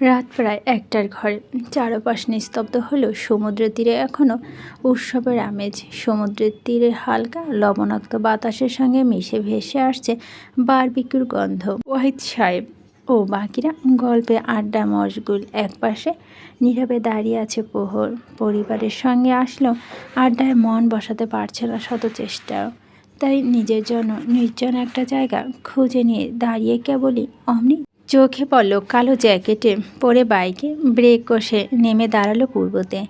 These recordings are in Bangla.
রাত প্রায় একটার ঘরে। চারপাশ নিস্তব্ধ হলেও সমুদ্র তীরে এখনও উৎসবের আমেজ। সমুদ্রের তীরে হালকা লবণাক্ত বাতাসের সঙ্গে মিশে ভেসে আসছে বারবিকুর গন্ধ। ওয়াহিদ সাহেব ও বাকিরা গল্পে আড্ডা, মশগুল একপাশে নীরবে দাঁড়িয়ে আছে প্রহর। পরিবারের সঙ্গে আসলেও আড্ডায় মন বসাতে পারছে না শত চেষ্টাও তাই নিজের জন্য নির্জন একটা জায়গা খুঁজে নিয়ে দাঁড়িয়ে কেবলই অমনি চোখে পড়ল কালো জ্যাকেটে, পরে বাইকে ব্রেক কষে নেমে দাঁড়াল পূর্বতে।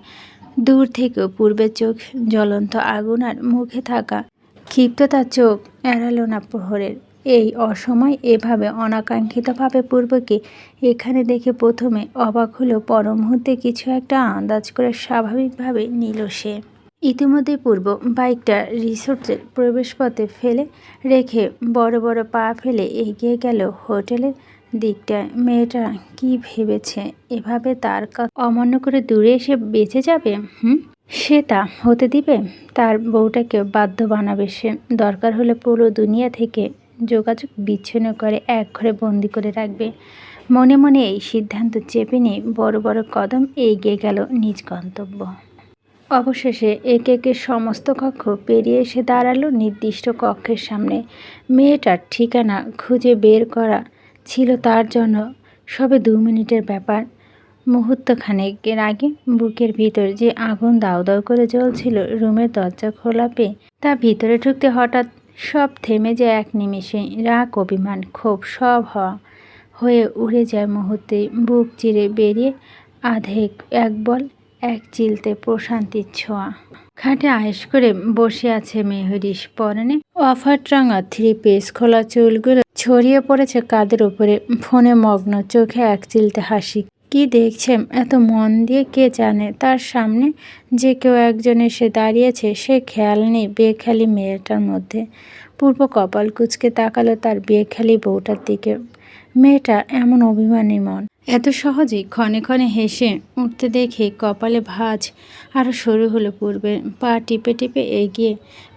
দূর থেকেও পূর্বের চোখ জ্বলন্ত আগুন আর মুখে থাকা ক্ষিপ্ততার চোখ এড়ালো না প্রহরের। এই অসময় এভাবে অনাকাঙ্ক্ষিতভাবে পূর্বকে এখানে দেখে প্রথমে অবাক হলো পর মুহূর্তে কিছু একটা আন্দাজ করে স্বাভাবিকভাবে নিল সে। ইতিমধ্যে পূর্ব বাইকটা রিসোর্টের প্রবেশপথে ফেলে রেখে বড় বড় পা ফেলে এগিয়ে গেল হোটেলের দিকটায়, মেয়েটা কি ভেবেছে? এভাবে তার অমান্য করে দূরে এসে বেঁচে যাবে? হুম? সে তা হতে দিবে? তার বউটাকে বাধ্য বানাবে সে। দরকার হলে পুরো দুনিয়া থেকে যোগাযোগ বিচ্ছিন্ন করে এক ঘরে বন্দি করে রাখবে। মনে মনে এই সিদ্ধান্ত চেপে নিয়ে বড় বড় কদম এগিয়ে গেল নিজ গন্তব্য। অবশেষে একে একে সমস্ত কক্ষ পেরিয়ে এসে দাঁড়াল নির্দিষ্ট কক্ষের সামনে। মেয়েটার ঠিকানা খুঁজে বের করা ছিল তার জন্য সবে দু মিনিটের ব্যাপার। মুহূর্তখানেকের আগে বুকের ভিতর যে আগুন দাউ দাউ করে জ্বলছিল রুমের দরজা খোলা পেয়ে তা ভিতরে ঢুকতে হঠাৎ সব থেমে যায় এক নিমেষে। রাগ, অভিমান, ক্ষোভ সব হওয়া হয়ে উড়ে যায় মুহূর্তে। বুক চিরে বেরিয়ে আধেক এক বল, এক চিলতে প্রশান্তির ছোঁয়া। খাটে আয়েস করে বসে আছে মেহরিস পরনে। অফার রাঙা থ্রি পিস খোলা চুলগুলো ছড়িয়ে পড়েছে কাদের উপরে। ফোনে মগ্ন চোখে এক চিলতে হাসি। কি দেখছে? এত মন দিয়ে কে জানে? তার সামনে যে কেউ একজন এসে দাঁড়িয়েছে, সে খেয়াল নেই বেখেয়ালি মেয়েটার মধ্যে। পূর্ব কপাল কুচকে তাকালো তার বেখেয়ালি বউটার দিকে। মেয়েটা এমন অভিমানী মন। এত সহজেই ক্ষণে ক্ষণে হেসে উঠতে দেখে কপালে ভাঁজ আরও সরু হলো পূর্বে। পা টিপে টিপে এগিয়ে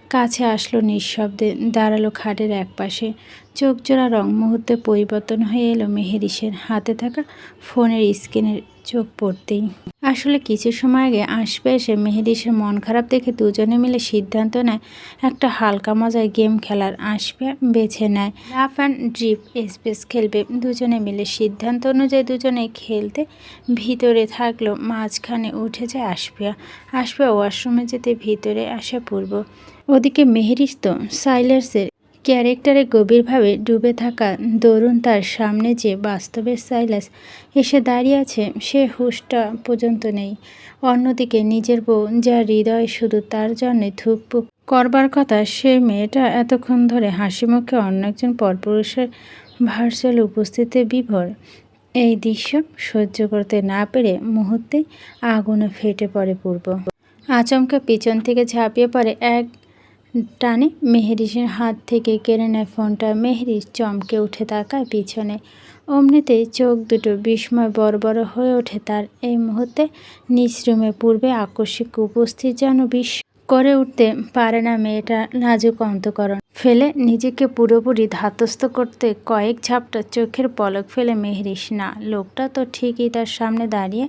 কাছে আসলো নিঃশব্দে, দাঁড়াল খাটের একপাশে। চোখ জোড়া রং মুহূর্তে পরিবর্তন হয়ে এলো মেহেরিসের হাতে থাকা ফোনের স্ক্রিনের চোখ পড়তেই। আসলে কিছু সময় আগে আসবে এসে মেহেরিসের মন খারাপ দেখে দুজনে মিলে সিদ্ধান্ত নেয়, একটা হালকা মজায় গেম খেলার আসবে, বেছে নেয়। লাফ অ্যান্ড ড্রিপ স্পেস খেলবে দুজনে মিলে। সিদ্ধান্ত অনুযায়ী দুজনে খেলতে ভিতরে থাকল, মাঝখানে উঠে যায় আসপিয়া আসপিয়া ওয়াশরুমে যেতে ভিতরে আসা পূর্ব। ওদিকে মেহেরিস তো সাইলার্সের ক্যারেক্টারে গভীরভাবে ডুবে থাকা দরুন তার সামনে যে বাস্তবের সাইলাস এসে দাঁড়িয়ে আছে, সে হুশটা পর্যন্ত নেই। অন্যদিকে নিজের বউ, যার হৃদয় শুধু তার জন্যে ধুকপুক করবার কথা, সে মেয়েটা এতক্ষণ ধরে হাসি মুখে অন্য একজন পরপুরুষের ভার্চুয়াল উপস্থিতিতে বিভোর। এই দৃশ্য সহ্য করতে না পেরে মুহূর্তে আগুনে ফেটে পড়ে পূর্ব। আচমকা পিছন থেকে ঝাঁপিয়ে পড়ে এক টানে। মেহেরিসের হাত থেকে কেড়ে নেয় ফোনটা। মেহেরিস চমকে উঠে তাকায় পিছনে। অমনিতেই চোখ দুটো বিস্ময় বড় বড় হয়ে ওঠে তার। এই মুহূর্তে নিজ রুমে পূর্বে আকস্মিক উপস্থিত যেন বিশ করে উঠতে পারে না মেয়েটা লাজুক অন্তকরণ। ফেলে নিজেকে পুরোপুরি ধাতস্থ করতে কয়েক ঝাপটা চোখের পলক ফেলে মেহরিস না, লোকটা তো ঠিকই তার সামনে দাঁড়িয়ে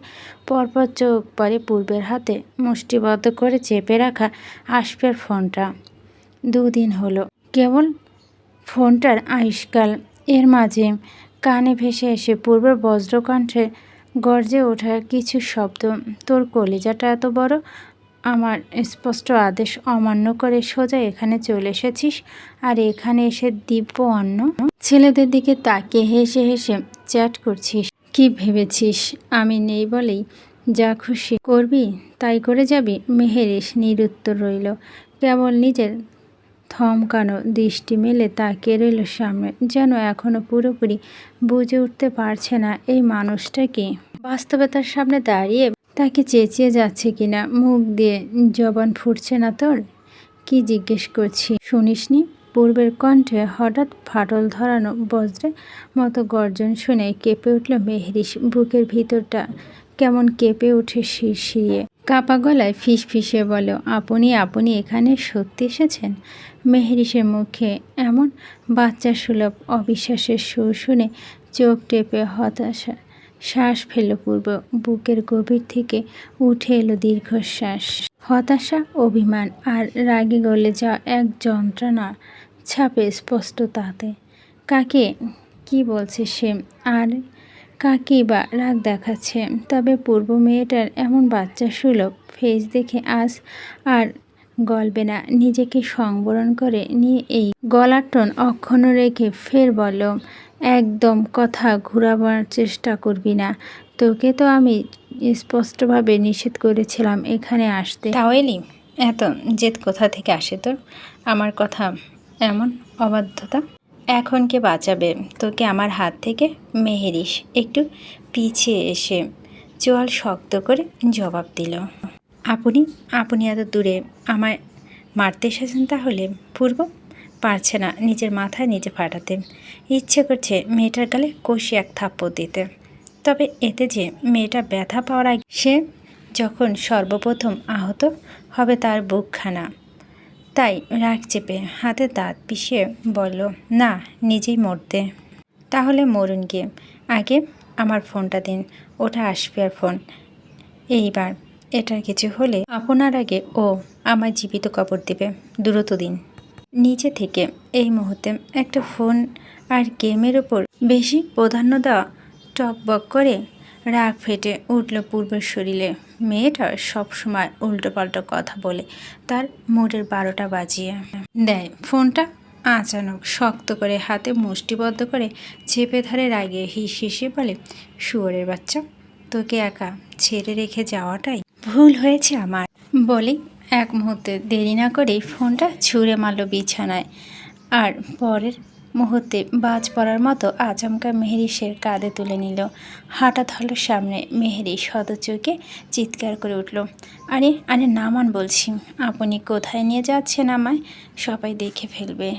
পরপর চোখ পরে পূর্বের হাতে। মুষ্টিবদ্ধ করে চেপে রাখা আসপের ফোনটা। দুদিন হলো। কেবল ফোনটার আয়ুষ্কাল এর মাঝে কানে ভেসে এসে পূর্বের বজ্রকণ্ঠে গর্জে ওঠা কিছু শব্দ। তোর কলিজাটা এত বড়? আমার স্পষ্ট আদেশ অমান্য করে সোজা এখানে চলে এসেছিস আর এখানে এসে দিব্য অন্ন? ছেলেদের দিকে তাকিয়ে হেসে হেসে চ্যাট করছিস। কি ভেবেছিস? আমি নেই বলেই যা খুশি করবি, তাই করে যাবি? মেহেরিস নিরুত্তর রইল। কেবল নিজের থমকানো দৃষ্টি মেলে তাকিয়ে রইল সামনে, যেন এখনও পুরোপুরি বুঝে উঠতে পারছে না এই মানুষটা কি। বাস্তবতার সামনে দাঁড়িয়ে তাকে চেঁচিয়ে যাচ্ছে কিনা, মুখ দিয়ে জবান ফুটছে না তোর? কি জিজ্ঞেস করছি? শুনিসনি? পূর্বের কণ্ঠে হঠাৎ ফাটল ধরানো বজ্রের মতো গর্জন শুনে কেঁপে উঠল মেহরিস, বুকের ভিতরটা কেমন কেঁপে উঠে শিরশিরিয়ে। কাপা গলায় ফিস ফিসে বলো, আপনি আপনি এখানে সত্যি এসেছেন? মেহরিসের মুখে এমন বাচ্চা সুলভ অবিশ্বাসের সুর শুনে চোখ টেপে হতাশা শ্বাস ফেলল পূর্ব। বুকের গভীর থেকে উঠে এলো দীর্ঘশ্বাস। হতাশা, অভিমান আর রাগে গলে যাওয়া এক যন্ত্রণা ছাপে স্পষ্ট তাতে কাকে? কি বলছে সে? আর কাকি বা রাগ দেখাচ্ছে। তবে পূর্ব মেয়েটার এমন বাচ্চা সুলভ ফেস দেখে আজ আর গলবে না। নিজেকে সংবরণ করে নিয়ে এই গলার টোন অক্ষুণ্ণ রেখে ফের বলল, একদম কথা ঘুরাবার চেষ্টা করবি না। তোকে তো আমি স্পষ্টভাবে নিষেধ করেছিলাম এখানে আসতে। তাও এলি? এত জেদ কোথা থেকে আসে তোর? আমার কথা এমন অবাধ্যতা? এখন কে বাঁচাবে? তোকে আমার হাত থেকে মেহেরিস একটু পিছিয়ে এসে। চোয়াল শক্ত করে জবাব দিল। আপনি আপনি এত দূরে আমায় মারতে এসেছেন তাহলে পূর্ব পারছে না নিজের মাথায় নিজে ফাটাতে। ইচ্ছে করছে মেয়েটার গালে কষি এক থাপ্পড় দিতে। তবে এতে যে মেয়েটা ব্যথা পাওয়ার আগে সে যখন সর্বপ্রথম আহত হবে তার বুকখানা। তাই রাগ চেপে হাতে দাঁত পিষে বলল, না, নিজেই মরতে। তাহলে মরুন গিয়ে আগে আমার ফোনটা দিন, ওটা আসবে আর ফোন। এইবার এটার কিছু হলে আপনার আগে ও আমার জীবিত কবর দেবে, দ্রুত দিন। নিচে থেকে এই মুহূর্তে একটা ফোন আর গেমের ওপর বেশি প্রাধান্য দেওয়া টকবক করে রাগ ফেটে উঠল পূর্বের শরীরে। মেয়েটা সবসময় উল্টোপাল্টো কথা বলে, তার মুডের বারোটা বাজিয়ে। দেয়, ফোনটা আচানক শক্ত করে হাতে মুষ্টিবদ্ধ করে চেপে ধরে রাগে হিস হিসে বলে, শুয়োরের বাচ্চা, তোকে একা ছেড়ে রেখে যাওয়াটাই ভুল হয়েছে আমার। বলে এক মুহূর্তে দেরি না করেই ফোনটা ছুঁড়ে মারল বিছানায়। আর পরের মুহূর্তে বাজ পড়ার মতো আচমকা মেহেরিসের কাঁধে তুলে নিল। হাঁটা ধরল সামনে মেহেরি চোখে চিৎকার করে উঠল, আরে আরে, নামান বলছি, আপনি কোথায় নিয়ে যাচ্ছেন আমায়? সবাই দেখে ফেলবে।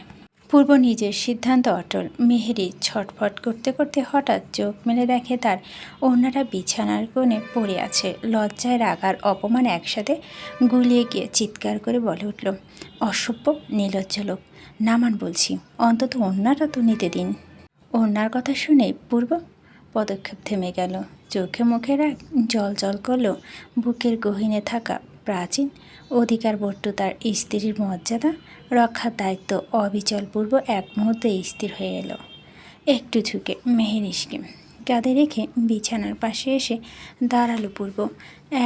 পূর্ব নিজের সিদ্ধান্ত অটল। মেহেরি ছটফট করতে করতে হঠাৎ চোখ মেলে দেখে তার অন্যরা বিছানার কোণে পড়ে আছে। লজ্জায় রাগার অপমান একসাথে গুলিয়ে গিয়ে চিৎকার করে বলে উঠল, অসভ্য, নির্লজ্জ লোক। নামান বলছি, অন্তত অন্যরা তো নিতে দিন। অন্যার কথা শুনে পূর্ব পদক্ষেপ থেমে গেল। চোখে মুখে রাগ, জল জল করল বুকের গহিনে থাকা প্রাচীন অধিকার বট্ট তার স্ত্রীর মর্যাদা রক্ষার দায়িত্ব অবিচলপূর্ব এক মুহূর্তে স্থির হয়ে এলো। একটু ঝুঁকে মেহেরিসকে কাঁধে রেখে বিছানার পাশে এসে দাঁড়াল পূর্ব।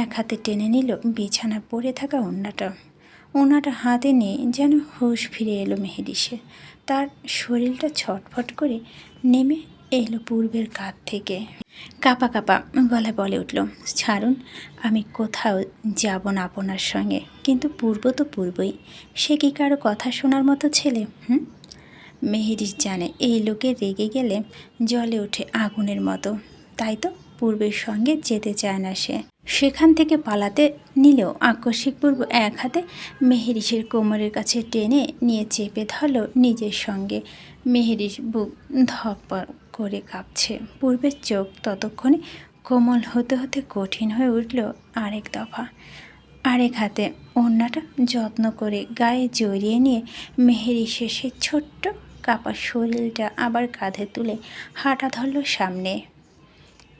এক হাতে টেনে নিল বিছানা পড়ে থাকা ওনাটা ওনাটা হাতে নিয়ে যেন হুঁশ ফিরে এলো মেহেরিসের তার শরীরটা ছটফট করে নেমে এলো পূর্বের কাঁধ থেকে। কাপা কাপা গলায় বলে উঠল, ছাড়ুন, আমি কোথাও যাব না আপনার সঙ্গে। কিন্তু পূর্ব তো পূর্বই। সে কি কারও কথা শোনার মতো ছেলে, হুম? মেহেরিস জানে, এই লোকে রেগে গেলে জলে ওঠে আগুনের মতো। তাই তো পূর্বের সঙ্গে যেতে চায় না সে। সেখান থেকে পালাতে নিলেও আকস্মিক পূর্ব এক হাতে মেহেরিসের কোমরের কাছে টেনে নিয়ে চেপে ধরল নিজের সঙ্গে। মেহেরিস বুক ধপ্পর করে কাঁপছে। পূর্বের চোখ ততক্ষণে কোমল হতে হতে কঠিন হয়ে উঠল আরেক দফা। আরেক হাতে অন্যটা যত্ন করে গায়ে জড়িয়ে নিয়ে মেহেরি শেষে ছোট্ট কাপা শরীরটা আবার কাঁধে তুলে হাঁটা ধরল সামনে।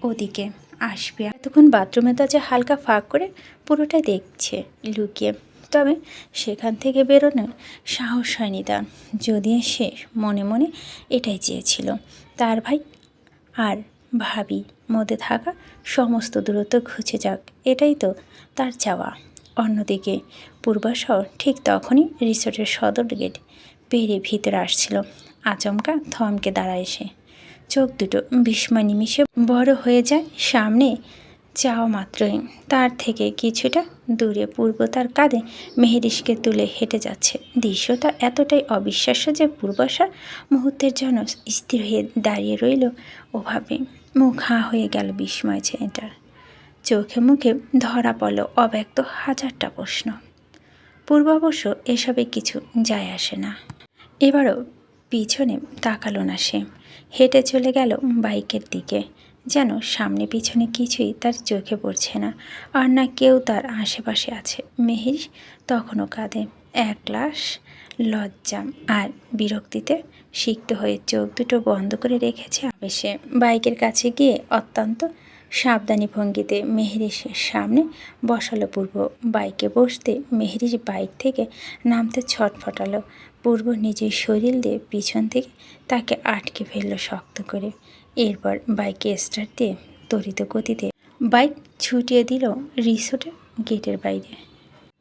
ওদিকে আসবে। এতক্ষণ বাথরুমে দরজা হালকা ফাঁক করে পুরোটা দেখছে, লুকিয়ে। তবে সেখান থেকে বেরোনোর সাহস হয়নি তার। যদিও সে মনে মনে এটাই চেয়েছিল। তার ভাই আর ভাবি মধ্যে থাকা সমস্ত দূরত্ব ঘুচে যাক। এটাই তো তার চাওয়া। অন্যদিকে পূর্বাসহ ঠিক তখনই রিসোর্টের সদর গেট পেরে ভিতরে আসছিল। আচমকা থমকে দাঁড়ায় এসে চোখ দুটো বিস্ময় নিমিশে বড় হয়ে যায় সামনে চাওয়া মাত্রই। তার থেকে কিছুটা দূরে পূর্ব তার কাঁধে মেহেরিসকে তুলে হেঁটে যাচ্ছে। দৃশ্যটা এতটাই অবিশ্বাস্য যে পূর্বাশা মুহূর্তের জন্য স্থির হয়ে দাঁড়িয়ে রইল ওভাবে। মুখ হাঁ হয়ে গেল বিস্ময় ছেলেটার চোখে মুখে ধরা পড়ল অব্যক্ত হাজারটা প্রশ্ন। পূর্ব অবশ্য এসবে কিছু যায় আসে না। এবারও পিছনে তাকালো না সে। হেঁটে চলে গেল বাইকের দিকে। যেন সামনে পিছনে কিছুই তার চোখে পড়ছে না, আর না কেউ তার আশেপাশে আছে। মেহির তখনও কাঁদে। এক গ্লাস লজ্জা আর বিরক্তিতে সিক্ত হয়ে চোখ দুটো বন্ধ করে রেখেছে আবেশে। বাইকের কাছে গিয়ে অত্যন্ত সাবধানী ভঙ্গিতে মেহেরিসের সামনে বসালো পূর্ব। বাইকে বসতে মেহেরিস বাইক থেকে নামতে ছটফটালো। পূর্ব নিজের শরীর দিয়ে পিছন থেকে তাকে আটকে ফেলল শক্ত করে। এরপর বাইকে স্টার্ট দিয়ে তরিত গতিতে বাইক ছুটিয়ে দিল রিসোর্টের গেটের বাইরে।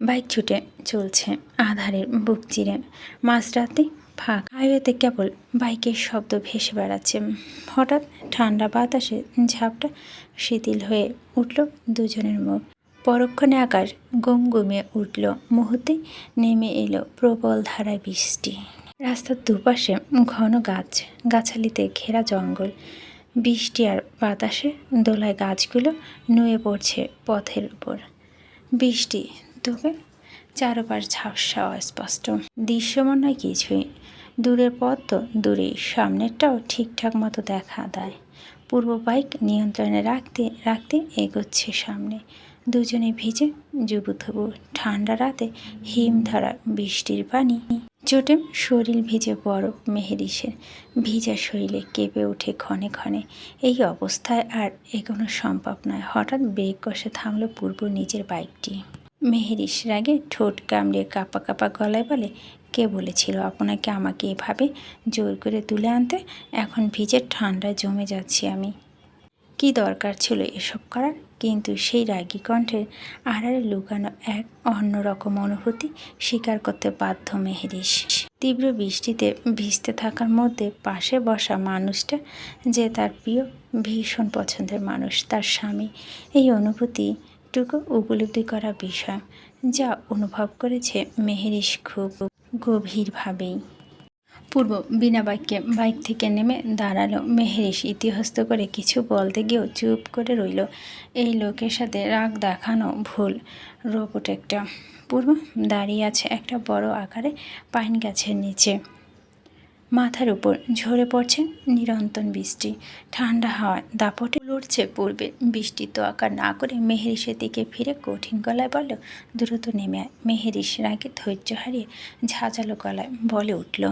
বাইক ছুটে চলছে আধারের বুক চিরে। মাঝরাতে ফাঁক। হাইওয়েতে কেবল বাইকের শব্দ ভেসে বেড়াচ্ছে। হঠাৎ ঠান্ডা বাতাসে ঝাপটা শিথিল হয়ে উঠল দুজনের মুখ। পরক্ষণে আকাশ গুমগুমিয়ে উঠল। মুহূর্তে নেমে এলো প্রবল ধারায় বৃষ্টি। রাস্তার দুপাশে ঘন গাছ, গাছালিতে ঘেরা জঙ্গল। বৃষ্টি আর বাতাসে দোলায় গাছগুলো নুয়ে পড়ছে পথের উপর। বৃষ্টি, তবে চারপাশ ঝাপসা অস্পষ্ট দৃশ্যমান নয় কিছুই। দূরের পথ তো দূরেই, সামনেরটাও ঠিকঠাক মতো দেখা দেয় পূর্ব বাইক নিয়ন্ত্রণে রাখতে রাখতে এগোচ্ছে সামনে। দুজনে ভিজে জুবুথবু ঠান্ডা রাতে হিম ধরা বৃষ্টির পানি চোটে শরীর ভিজে বরফ মেহেরিসের ভিজা শরীরে কেঁপে ওঠে ক্ষণে ক্ষণে। এই অবস্থায় আর এগোনো সম্ভব নয়। হঠাৎ ব্রেক কষে থামল পূর্ব নিজের বাইকটি। মেহেরিস রাগে ঠোঁট কামড়ে কাপা কাপা গলায় বলে, কে বলেছিল আপনাকে আমাকে এভাবে জোর করে তুলে আনতে? এখন ভিজে ঠান্ডায় জমে যাচ্ছি আমি। কি দরকার ছিল এসব করার? কিন্তু সেই রাগী কণ্ঠের আড়ালে লুকানো এক অন্যরকম অনুভূতি স্বীকার করতে বাধ্য মেহেরিস তীব্র বৃষ্টিতে ভিজতে থাকার মধ্যে পাশে বসা মানুষটা যে তার প্রিয়, ভীষণ পছন্দের মানুষ, তার স্বামী। এই অনুভূতিটুকু উপলব্ধি করা বিষয় যা অনুভব করেছে মেহেরিস খুব গভীরভাবেই। পূর্ব বিনা বাক্যে বাইক থেকে নেমে দাঁড়াল। মেহেরিস ইতিহস্ত করে কিছু বলতে গিয়েও চুপ করে রইল। এই লোকের সাথে রাগ দেখানো ভুল। রোবট একটা। পূর্ব দাঁড়িয়ে আছে একটা বড় আকারে পাইন গাছের নিচে। মাথার উপর ঝরে পড়ছে নিরন্তন বৃষ্টি। ঠান্ডা হাওয়ায় দাপটে লড়ছে পূর্বে। বৃষ্টি তো আকার না করে মেহেরিসের দিকে ফিরে কঠিন গলায় বলল, দ্রুত নেমে আয়। মেহেরিস রাগে ধৈর্য হারিয়ে ঝাঁঝালো গলায় বলে উঠল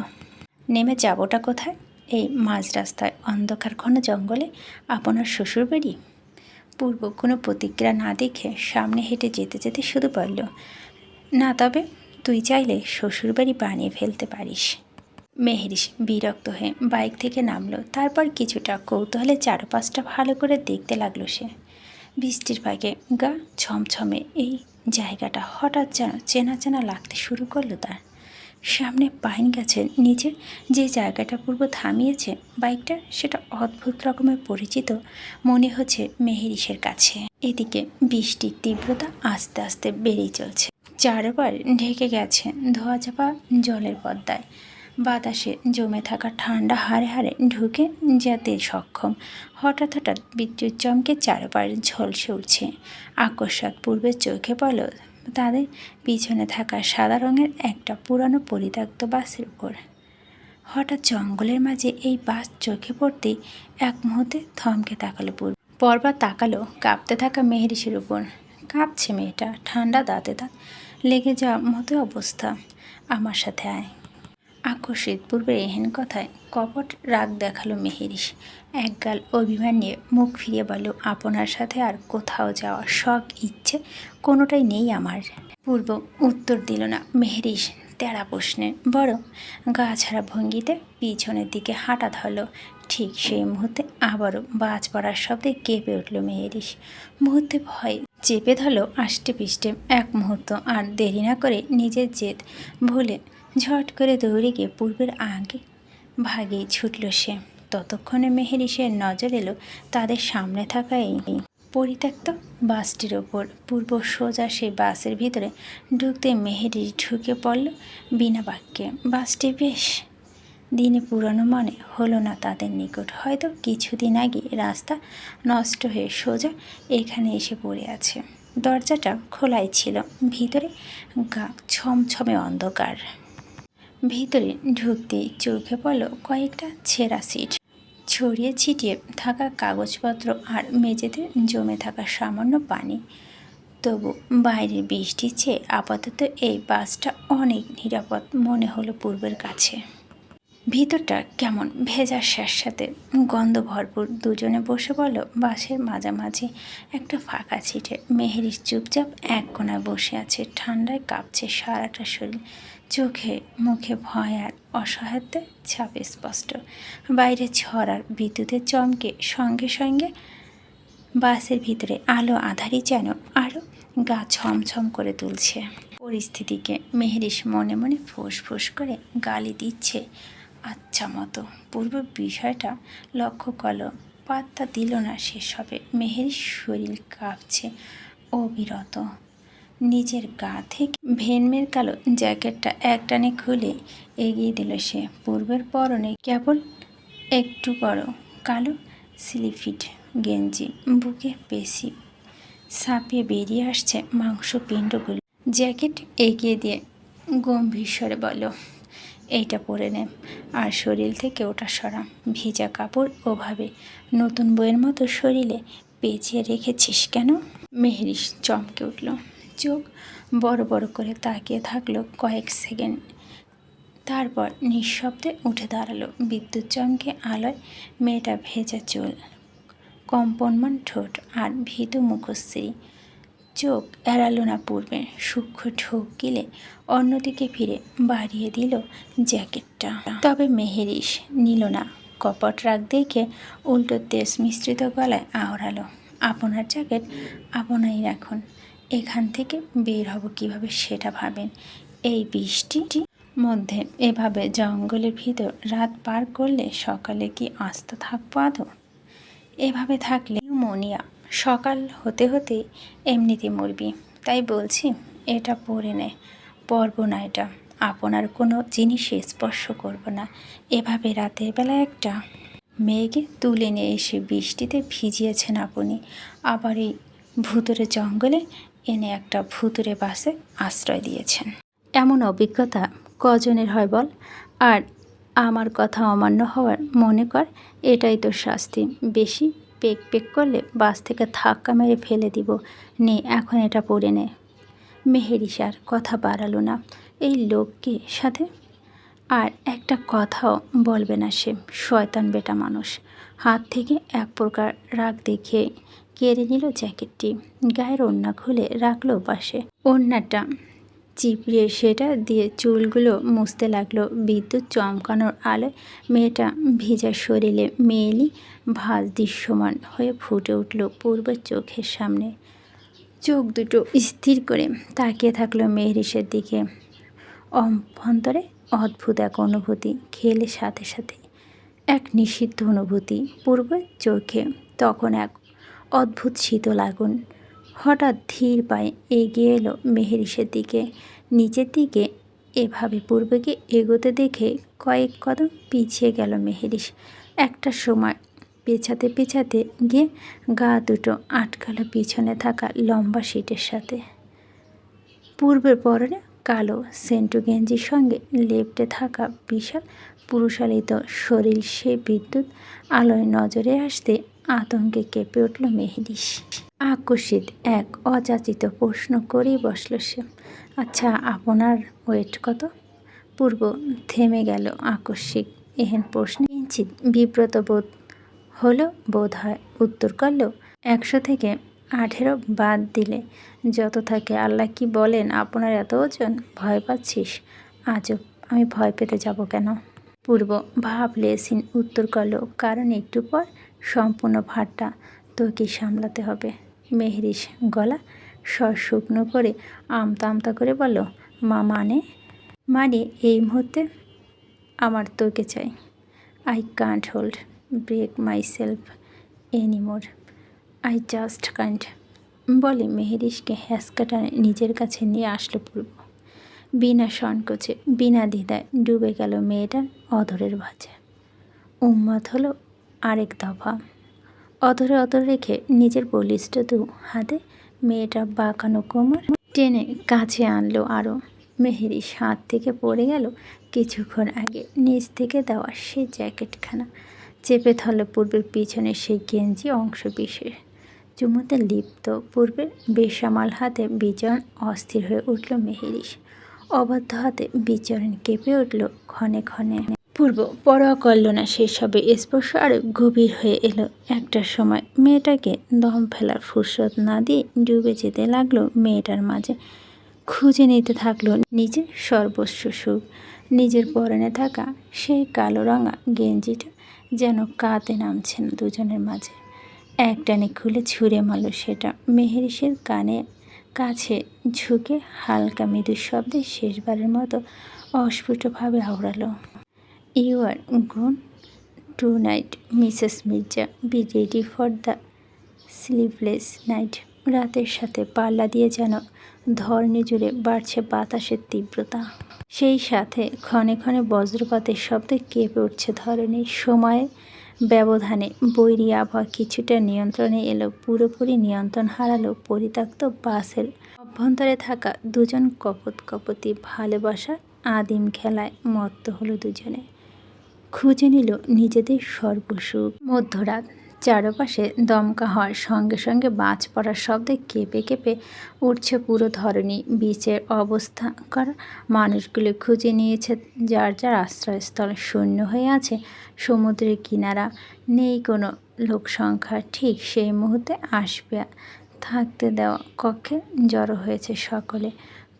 নেমে যাবোটা কোথায়? এই মাঝ রাস্তায় অন্ধকার ঘন জঙ্গলে আপনার শ্বশুর বাড়ি? পূর্ব কোনো প্রতিক্রিয়া না দেখে সামনে হেঁটে যেতে যেতে শুধু বলল, না তবে তুই চাইলে শ্বশুরবাড়ি বানিয়ে ফেলতে পারিস। মেহেরিস বিরক্ত হয়ে বাইক থেকে নামলো। তারপর কিছুটা কৌতূহলে চারপাশটা ভালো করে দেখতে লাগল সে। বৃষ্টির ভাগে গা ছমছমে এই জায়গাটা হঠাৎ যেন চেনা চেনা লাগতে শুরু করল তার। সামনে পাইন গাছের নিচে যে জায়গাটা পূর্ব থামিয়েছে বাইকটা, সেটা অদ্ভুত রকমের পরিচিত। মনে হচ্ছে মেহেরিসের কাছে। এদিকে বৃষ্টির তীব্রতা আস্তে আস্তে বেড়েই চলছে। চারবার ঢেকে গেছে ধোয়া চাপা জলের পদ্মায়। বাতাসে জমে থাকা ঠান্ডা হাড়ে হাড়ে ঢুকে যেতে সক্ষম। হঠাৎ হঠাৎ বিদ্যুৎ চমকে চারপাশ ঝলসে উঠছে। আকস্মাত পূর্বে চোখে পড়ল তাদের পিছনে থাকা সাদা রঙের একটা পুরানো পরিত্যক্ত বাসের উপর। হঠাৎ জঙ্গলের মাঝে এই বাস চোখে পড়তেই এক মুহূর্তে থমকে তাকালো পূর্ব। পরবার তাকালো কাঁপতে থাকা মেহেরিসের উপর। কাঁপছে মেয়েটা, ঠান্ডা দাঁতে দাঁত লেগে যাওয়ার মতো অবস্থা। আমার সাথে আয়। আকস্মিক পূর্বে এহেন কথায় কপট রাগ দেখাল মেহেরিস। একগাল অভিমান নিয়ে মুখ ফিরিয়ে বলল, আপনার সাথে আর কোথাও যাওয়া শখ ইচ্ছে কোনোটাই নেই আমার। পূর্ব উত্তর দিল না মেহেরিস তেরা প্রশ্নে, বরং গা ছাড়া ভঙ্গিতে পিছনের দিকে হাঁটা ধরল। ঠিক সেই মুহূর্তে আবারও বাজ পড়ার শব্দে কেঁপে উঠল মেহেরিস। মুহূর্তে ভয় চেপে ধরল আষ্টে পিষ্টে। এক মুহূর্ত আর দেরি না করে নিজের জেদ ভুলে ঝট করে দৌড়ে গিয়ে পূর্বের আগে ভাগেই ছুটল সে। ততক্ষণে মেহেরিসের নজর এলো তাদের সামনে থাকা এই পরিত্যক্ত বাসটির ওপর। পূর্ব সোজা সেই বাসের ভিতরে ঢুকতে মেহেরিস ঢুকে পড়ল বিনা বাক্যে। বাসটি বেশ দিনে পুরনো মনে হলো না তাদের নিকট। হয়তো কিছুদিন আগে রাস্তা নষ্ট হয়ে সোজা এখানে এসে পড়ে আছে। দরজাটা খোলাই ছিল। ভিতরে গা ছমছমে অন্ধকার। ভিতরে ঢুকতেই চোখে পড়ল কয়েকটা ছেঁড়া সিট। ছড়িয়ে ছিটিয়ে থাকা কাগজপত্র আর মেঝেতে জমে থাকা সামান্য পানি। তবু বাইরের বৃষ্টির চেয়ে আপাতত এই বাসটা অনেক নিরাপদ মনে হলো পূর্বের কাছে। ভিতরটা কেমন ভেজার ভেজা সাথে গন্ধ ভরপুর। দুজনে বসে বলো বাসের মাঝামাঝি। একটা ফাঁকা ছিটে মেহেরির চুপচাপ এক কোনায় বসে আছে। ঠান্ডায় কাঁপছে সারাটা শরীর। চোখে মুখে ভয় আর অসহায়তে ছাপ স্পষ্ট। বাইরে ছড়ার বিদ্যুতের চমকে সঙ্গে সঙ্গে বাসের ভিতরে আলো আধারি যেন আরও গা ছমছম করে তুলছে। পরিস্থিতিকে মেহেরিস মনে মনে ফুস ফুস করে গালি দিচ্ছে আচ্ছা মতো। পূর্ব বিষয়টা লক্ষ্য করল, পাত্তা দিল না শেষ হবে মেহেরির শরীর কাঁপছে অবিরত। নিজের গা থেকে ভেনমের কালো জ্যাকেটটা একটানে খুলে এগিয়ে দিল সে। পূর্বের পরনে কেবল একটু বড় কালো স্লিফিট গেঞ্জি, বুকে পেশি সাপিয়ে বেরিয়ে আসছে মাংস মাংসপিণ্ডগুলো। জ্যাকেট এগিয়ে দিয়ে গম্ভীর স্বরে বলো এইটা পরে নে। আর শরীর থেকে ওটা সরা। ভিজা কাপড় ওভাবে নতুন বইয়ের মতো শরীরে পেঁচিয়ে রেখেছিস কেন? মেহরিস চমকে উঠল চোখ বড় বড় করে তাকিয়ে থাকল কয়েক সেকেন্ড। তারপর নিঃশব্দে উঠে দাঁড়াল বিদ্যুৎ চমকে আলোয় মেয়েটা ভেজা চুল, কম্পনমান ঠোঁট আর ভীতু মুখশ্রী। চোখ এড়ালো না পূর্বে, সূক্ষ্ম ঢোক গিলে অন্যদিকে ফিরে বাড়িয়ে দিল জ্যাকেটটা। তবে মেহেরিস নিল না, কপট রাগ দেখে উল্টো তেজ মিশ্রিত গলায় আওড়ালো, আপনার জ্যাকেট আপনাই রাখুন। এখান থেকে বের হব কীভাবে সেটা ভাবেন। এই বৃষ্টি মধ্যে এভাবে জঙ্গলের ভিতর রাত পার করলে সকালে কি আস্ত থাকব আদৌ? এভাবে থাকলে নিউমোনিয়া সকাল হতে হতে এমনিতে মরবি। তাই বলছি, এটা পরে নে। পরব না এটা। আপনার কোনো জিনিসে স্পর্শ করব না। এভাবে রাতের বেলা একটা মেয়েকে তুলে নিয়ে এসে বৃষ্টিতে ভিজিয়েছেন আপনি। আবার এই ভুতুরে জঙ্গলে এনে একটা ভুতুরে বাসে আশ্রয় দিয়েছেন। এমন অভিজ্ঞতা কজনের হয় বল? আর আমার কথা অমান্য হওয়ার মনে কর, এটাই তো শাস্তি। বেশি পেক পেক করলে বাস থেকে ধাক্কা মেরে ফেলে দিব। নে, এখন এটা পড়ে নে। মেহেরিসার কথা বাড়ালো না। এই লোককে সাথে? আর একটা কথাও বলবে না সে, শয়তান বেটা মানুষ। হাত থেকে এক প্রকার রাগ দেখে কেড়ে নিল জ্যাকেটটি, গায়ের ওড়না খুলে রাখল পাশে। ওড়নাটা চিপড়িয়ে সেটা দিয়ে চুলগুলো মুছতে লাগল। বিদ্যুৎ চমকানোর আলোয় মেয়েটা ভিজা শরীরে মেয়েলি ভাজ দৃশ্যমান হয়ে ফুটে উঠল পূর্ব চোখের সামনে। চোখ দুটো স্থির করে তাকিয়ে থাকল মেহরিসের দিকে। অভ্যন্তরে অদ্ভুত এক অনুভূতি খেলে সাথে সাথে। এক নিষিদ্ধ অনুভূতি পূর্ব চোখে, তখন এক অদ্ভুত শীতল আগুন। হঠাৎ ধীর পায়ে এগিয়ে এলো মেহেরিসের দিকে। নিচের দিকে এভাবে পূর্বকে এগোতে দেখে কয়েক কদম পিছিয়ে গেল মেহেরিস। একটা সময় পেছাতে পেছাতে গিয়ে গা দুটো আটকালো পিছনে থাকা লম্বা সিটের সাথে। পূর্বের পরনে কালো সেন্টু গেঞ্জির সঙ্গে লেপটে থাকা বিশাল পুরুষালিত শরীর সে বিদ্যুৎ আলোয় নজরে আসতে আতঙ্কে কেঁপে উঠল মেহেরিস আকস্মিত এক অযাচিত প্রশ্ন করেই বসল সে। আচ্ছা আপনার ওয়েট কত? পূর্ব থেমে গেল আকস্মিক। এহেন প্রশ্নে কিঞ্চিত বিব্রত বোধ হলো, বোধ হয় উত্তর করল, একশো থেকে আঠেরো বাদ দিলে। যত থাকে আল্লাহ কি বলেন, আপনার এত ওজন? ভয় পাচ্ছিস? আজব, আমি ভয় পেতে যাব কেন? পূর্ব ভাবলে সিন উত্তর করল, কারণ একটু পর সম্পূর্ণ ভারটা তোকে সামলাতে হবে। মেহরিস গলা স্বর শুকনো করে আমতা আমতা করে বলো মা মানে? মানে এই মুহূর্তে আমার তোকে চাই। I can't hold break myself anymore I just can't বলে মেহেরিসকে হ্যাসকাটানে নিজের কাছে নিয়ে আসলো পূর্ব। বিনা সংকোচে, বিনা দ্বিধায় ডুবে গেল মেয়েটার অধরের ভাজে। উম্মাদ হলো আরেক দফা। অধরে অধর রেখে নিজের বলিষ্ঠ দু হাতে মেয়েটা বাঁকানো কোমর টেনে কাছে আনলো আরও মেহেরি হাত থেকে পড়ে গেল কিছুক্ষণ আগে। নিচ থেকে দেওয়া সেই জ্যাকেটখানা চেপে ধরল পূর্বের পিছনে সেই গেঞ্জি অংশ বিশেষ চুমুতে লিপ্ত পূর্বের বেসামাল হাতে বিচরণ অস্থির হয়ে উঠল মেহেরিস অবাধ্য হাতে বিচরণ কেঁপে উঠল ক্ষণে ক্ষণে। পূর্ব পরোয়া করল না সেসবে স্পর্শ আরও গভীর হয়ে এলো। একটার সময় মেয়েটাকে দম ফেলার ফুরসত না দিয়ে ডুবে যেতে লাগল মেয়েটার মাঝে। খুঁজে নিতে থাকল নিজের সর্বস্ব সুখ। নিজের পরনে থাকা সেই কালো রঙা গেঞ্জিটা যেন কাতে নামছে না দুজনের মাঝে। একটানে খুলে ছুঁড়ে মারল সেটা। মেহেরিসের কানে কাছে ঝুঁকে হালকা মৃদু শব্দে শেষবারের মতো অস্ফুটভাবে আওড়ালো you are gone tonight, Mrs Mirza, be ready for the sleeveless night. রাতের সাথে পাল্লা দিয়ে যেন ধরণী জুড়ে বাড়ছে বাতাসের তীব্রতা। সেই সাথে ক্ষণে ক্ষণে বজ্রপাতের শব্দে কেঁপে উঠছে ধরণী সময়ে। ব্যবধানে বৈরী আবহাওয়া কিছুটা নিয়ন্ত্রণে এলো, পুরোপুরি নিয়ন্ত্রণ হারালো পরিত্যক্ত বাসের। অভ্যন্তরে থাকা দুজন কপত কপতি ভালোবাসা আদিম খেলায় মত্ত হলো দুজনে। খুঁজে নিল নিজেদের সর্বসুখ। মধ্যরাত চারপাশে দমকা হওয়ার সঙ্গে সঙ্গে বাজ পড়ার শব্দে কেঁপে কেঁপে উঠছে পুরো ধরনী বিচের অবস্থা। করা? মানুষগুলি খুঁজে নিয়েছে, যার যার আশ্রয়স্থল শূন্য হয়ে আছে সমুদ্রের কিনারা। নেই কোনো লোক সংখ্যা, ঠিক সেই মুহূর্তে আসবে। থাকতে দেওয়া কক্ষে জড়ো হয়েছে সকলে।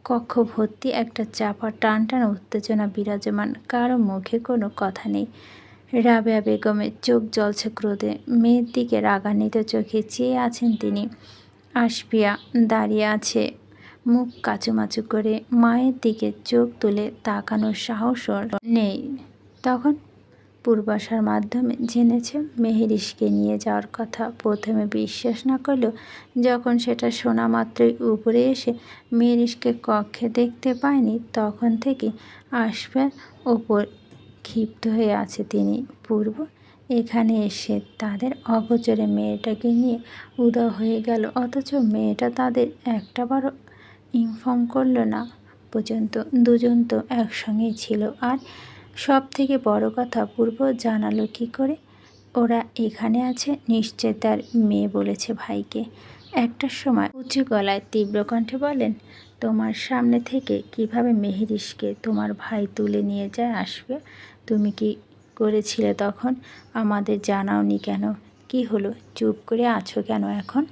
কক্ষ ভর্তি একটা চাপা টান টান উত্তেজনা বিরাজমান। কারও মুখে কোনো কথা নেই। রাবেয়া বেগমের চোখ জলছে ক্রোধে। মেয়ের দিকে রাগান্বিত চোখে চেয়ে আছেন তিনি। আসপিয়া দাঁড়িয়ে আছে মুখ কাচুমাচু করে। মায়ের দিকে চোখ তুলে তাকানোর সাহস নেই। তখন পূর্বাশার মাধ্যমে জেনেছে মেহেরিশকে নিয়ে যাওয়ার কথা। প্রথমে বিশ্বাস না করলেও যখন সেটা শোনা মাত্রই উপরে এসে মেহেরিশকে কক্ষে দেখতে পায়নি, তখন থেকে আসবার ওপর ক্ষিপ্ত হয়ে আছে তিনি। পূর্ব এখানে এসে তাদের অগোচরে মেয়েটাকে নিয়ে উদা হয়ে গেল, অথচ মেয়েটা তাদের একটাবারও ইনফর্ম করল না। পর্যন্ত দুজন তো একসঙ্গেই ছিল, আর সব থেকে বড় কথা পূর্ব জানালো কি করে? ওরা এখানে আছে, নিশ্চয় তার মেয়ে বলেছে ভাইকে। একটার সময় উঁচু গলায় তীব্র কণ্ঠে বলেন, তোমার সামনে থেকে কীভাবে মেহেরিসকে তোমার ভাই তুলে নিয়ে যায় আসবে? তুমি কি করেছিলে তখন? আমাদের জানাওনি কেন? কি হলো? চুপ করে আছো কেন এখন?